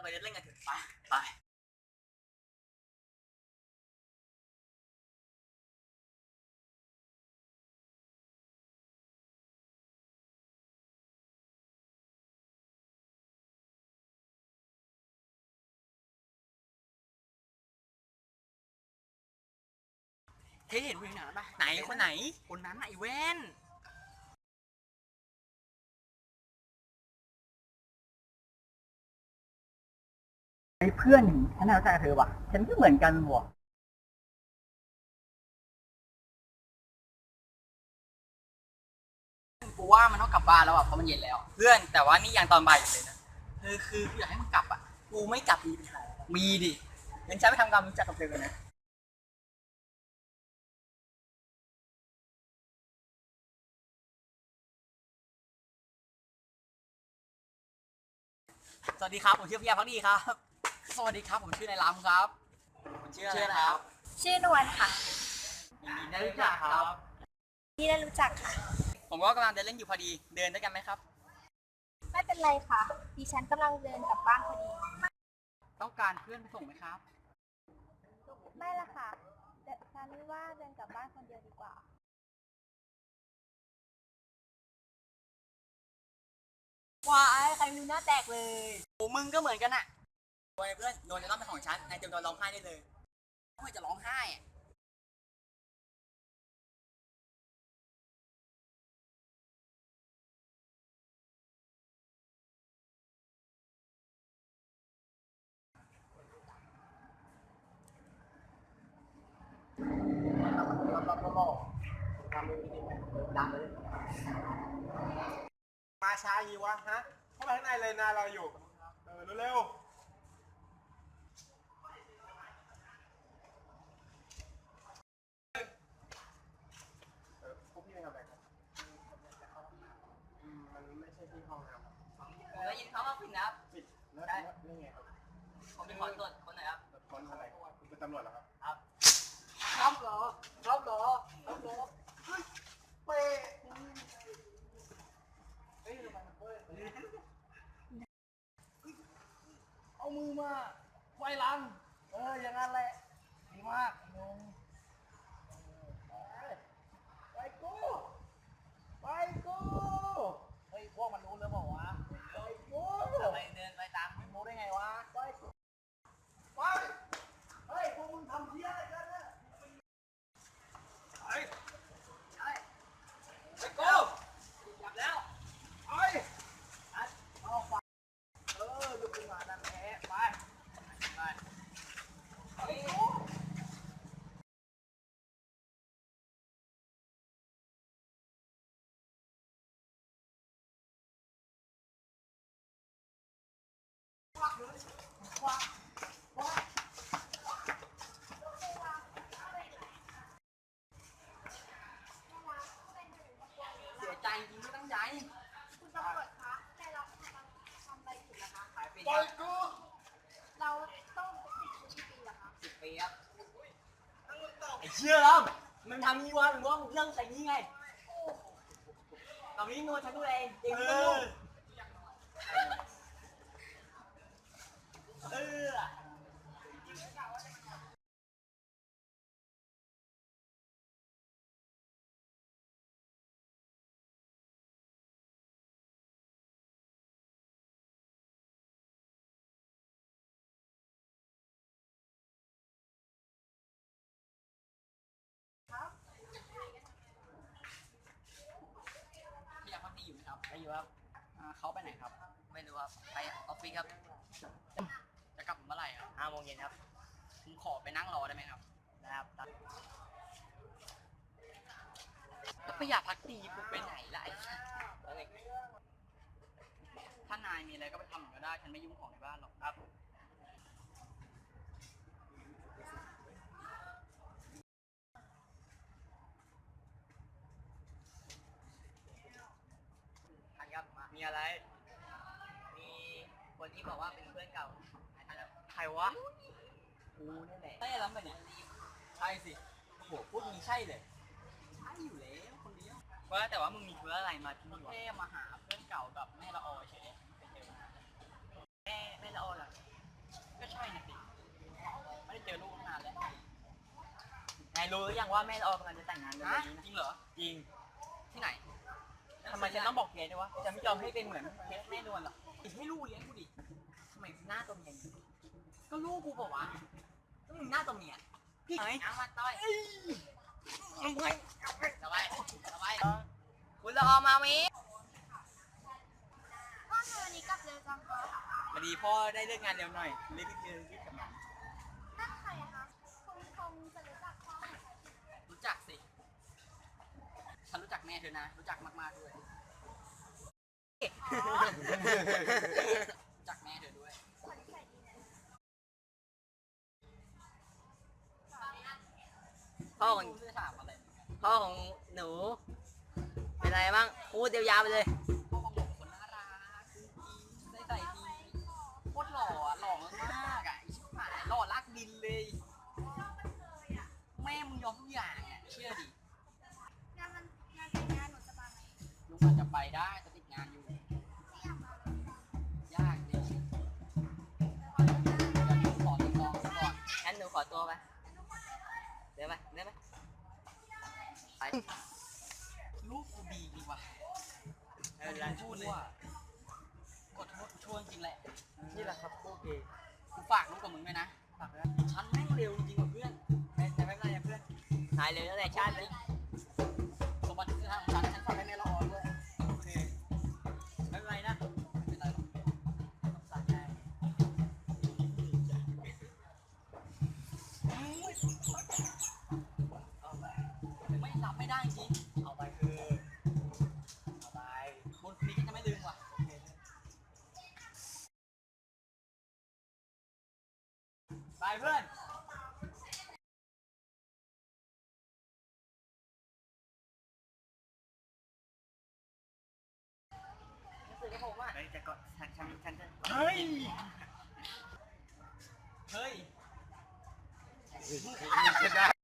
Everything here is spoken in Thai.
เราไปเล่นกันเถอะไปไปเฮ้ยเห็นผู้หญิงหนาปะไหนคนไหน คนนั้นน่ะไอ้แว่น ไอ้เพื่อนฉันน่ารู้จักกับเธอว่ะ ฉันก็เหมือนกันว่ะกูว่ามันต้องกลับบ้านแล้วอะเพราะมันเย็นแล้ว เพื่อนแต่ว่านี่ยังตอนบ่ายอยู่เลยนะเออคือกูอยากให้มันกลับอะกูไม่กลับมีปัญหามีดิงั้นฉันไปทำความรู้จักกับเธอกันนะสวัสดีครับผมชื่อพี่ยาพักดีครับ สวัสดีครับ ผมชื่อนายรามครับผมชื่ออะไรครับ ชื่อนวลค่ะยินดีได้รู้จักครับ ที่ได้รู้จักค่ะ ผมก็กำลังเดินเล่นอยู่พอดี เดินด้วยกันไหมครับ ไม่เป็นไรค่ะ ดิฉันกำลังเดินกลับบ้านพอดี ต้องการเพื่อนไปส่งไหมครับ ไม่ละค่ะแต่ฉันว่าเดินกลับบ้านคนเดียวดีกว่า ว้ายใครไม่รู้หน้าแตกเลย โอ้มึงก็เหมือนกันอะ โอ้ยเพื่อนโดนจะต้องเป็นของฉันนายเตรียมตัวร้องไห้ได้เลยทำไมจะร้องไห้อะมาช้ายีวะฮะเข้าไปข้างในเลยนาเราอยู่เออเร็วๆเออพวกพี่ไปทำอะไรกันอืมมันไม่ใช่ที่ห้องนะครับ แล้วยินเขาว่าผิดนะครับปิดแล้วแล้วนี่ไงครับผมเป็นคนตรวจคนไหนครับรถค้นอะไรคุณเป็นตำรวจเหรอครับ ครับเหรอครับเหรอครับเหรอเป้เฮ้ยทำไมมันเว้ยเอามือมาไว้หลัง เอออย่างนั้นแหละดีมากไอ้หนุ่มเออไปกูไปกูเฮ้ยพวกมันรู้หรือเปล่าวะไปกู ทำไมเดินไปตาม มึงรู้ได้ไงวะไปกูไปเฮ้ยพวกมึงทำเพี้ยอะไรกันเนี่ยไปไปไปกูจับแล้ว ไอ้ เอาไปเออลุกขึ้นมานั่นแหละไปไปไปกู เสียใจจริงไม่ตั้งใจคุณตำรวจคะแต่เรากำลังทำอะไรอยู่นะคะ ขายเป็นไปกูเราต้องติดคุกกี่ปีเหรอคะสิบปีครับไอ้เชื่อแล้วมันทำนี้วะหรือว่าเรื่องใส่นี้ไงตอนนี้นวลฉันดูเองเองไม่ต้องยุ่งเออ พี่ยังพักดีอยู่ไหมครับไม่อยู่ครับอ่า เขาไปไหนครับไม่รู้ครับไปออฟฟิศครับ จะกลับเมื่อไหร่ครับห้าโมงเย็นครับผมขอไปนั่งรอได้ไหมครับนะครับแล้วไปอยากพักดีผมไปไหนล่ะไอ้สัสถ้านายมีอะไรก็ไปทำก็ได้ ฉันไม่ยุ่งของในบ้านหรอกครับ มีอะไร มีคนที่บอกว่าเป็นเพื่อนเก่าใครวะกูนี่แหละเต้ล้ำไปเนี่ยใช่สิโอ้โหพูดมีใช่เลยใช่อยู่แล้วคนเดียวว่าแต่ว่ามึงมีเพื่ออะไรมาที่นี่วะแค่มาหาเพื่อนเก่ากับแม่ละออเฉยไแม่แม่ละออเหรอก็ใช่นะสิไม่ได้เจอลูกนานแล้วนายรู้หรือยังว่าแม่ละออกำลังจะแต่งงานเดือนนี้จริงเหรอจริงำไมฉันต้องบอกเคสด้วยวะจะไม่ยอมให้เป็นเหมือนเคสแม่นวลหรอกให้ลูกเลี้ยงกูดิทำไมหน้าตรงอย่างนี้ก็ลูกกูบอกว่าก็มึงหน้าตรงเนี้ยพี่ไหนเอามาต่อยมึงไงสบายสบายคุณรอมามิพ่อทำไมวันนี้กลับเร็วจังคะพอดีพ่อได้เลิกงานเร็วหน่อยเลยรีบเดินรีบกลับมา นั่นใครคะคุณคงจะรู้จักพ่อของใคร รู้จักสิ ฉันรู้จักแม่เธอนะ รู้จักมากๆด้วยรู้จักแม่เธอด้วยคนที่ใส่ดีเนี่ยพ่อของไม่รู้จะถามอะไรเหมือนกันพ่อของหนู เป็นไรบ้างพูดเดียวยาวไปเลย พ่อของหนูคนน่ารักจริงๆได้ใส่ดีโคตรหล่ออะหล่อมากๆอะไอชิบหายหล่อลากดินเลย แม่มึงยอมทุกอย่างอะเชื่อดิ ไปได้แต่ติดงานอยู่ ยากเลยยากดิขอเดินหน้าอย่าลืมสอนลูกองซะก่อนงั้นหนูขอตัวไปเดี๋ยวไปเดี๋ยวไปไปลูกกูดีดีว่ะไม่เป็นไรพูดเลยกดโทษกูช่วยจริงแหละ นี่แหละครับโอเคกูฝากลูกกับมึงด้วยนะ ฝากด้วยฉันแม่งเร็วจริงๆว่ะเพื่อนไม่ไม่เป็นไรนะเพื่อนหายเลยตั้งแต่ชาตินี้สมบัติที่ทางของฉันฉันฝากให้แม่ละออ ไปเพื่อนซื้อให้ผมอะเฮ้ยจะก่อนฉันฉันฉันจะเฮ้ย เฮ้ย จะได้